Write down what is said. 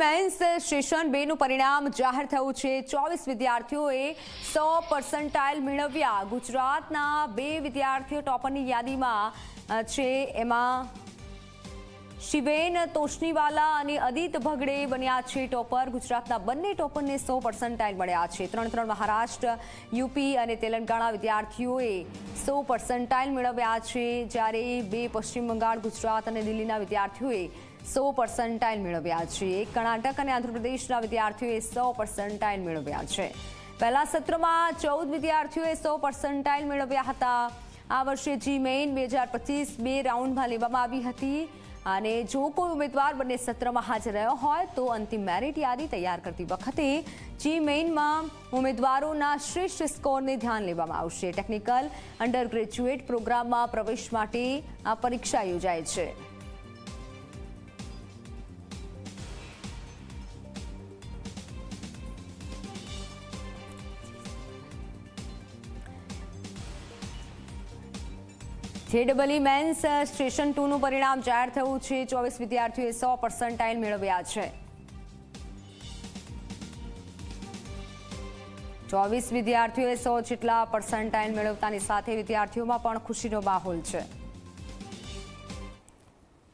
Men's session બેનું પરિણામ જાહેર થયું છે. ચોવીસ વિદ્યાર્થીઓએ સો પર્સન્ટાઇલ મેળવ્યા. ગુજરાતના બે વિદ્યાર્થીઓ ટોપરની યાદીમાં છે. એમાં શિવેન તોશનીવાલા અને અદિત ભગડે બન્યા છે ટોપર. ગુજરાતના બંને ટોપરને સો પર્સન્ટાઇલ મળ્યા છે. ત્રણ ત્રણ મહારાષ્ટ્ર, યુપી અને તેલંગાણા વિદ્યાર્થીઓએ સો પર્સન્ટાઇલ મેળવ્યા છે જ્યારે બે પશ્ચિમ બંગાળ, ગુજરાત અને દિલ્હીના વિદ્યાર્થીઓએ સો પર્સન્ટાઇલ મેળવ્યા છે. કર્ણાટક અને આંધ્રપ્રદેશના વિદ્યાર્થીઓએ સો પર્સન્ટાઇલ મેળવ્યા છે. પહેલા સત્રમાં ચૌદ વિદ્યાર્થીઓએ સો પર્સન્ટાઇલ મેળવ્યા હતા. આ વર્ષે જી મેઇન બે હજાર પચીસ બે રાઉન્ડમાં લેવામાં આવી હતી. અને જો કોઈ ઉમેદવાર બંને સત્રમાં હાજર રહ્યો હોય તો અંતિમ મેરિટ યાદી તૈયાર કરતી વખતે જી મેઇનમાં ઉમેદવારોના શ્રેષ્ઠ સ્કોરને ધ્યાન લેવામાં આવશે. ટેકનિકલ અંડર ગ્રેજ્યુએટ પ્રોગ્રામમાં પ્રવેશ માટે આ પરીક્ષા યોજાય છે. જેડબલઈ મેન્સ સ્ટેશન ટુનું પરિણામ જાહેર થયું છે. ચોવીસ વિદ્યાર્થીઓએ સો પર્સન્ટાઇલ મેળવ્યા છે. ચોવીસ વિદ્યાર્થીઓએ સો જેટલા પર્સન્ટાઇલ મેળવતાની સાથે વિદ્યાર્થીઓમાં પણ ખુશીનો માહોલ છે.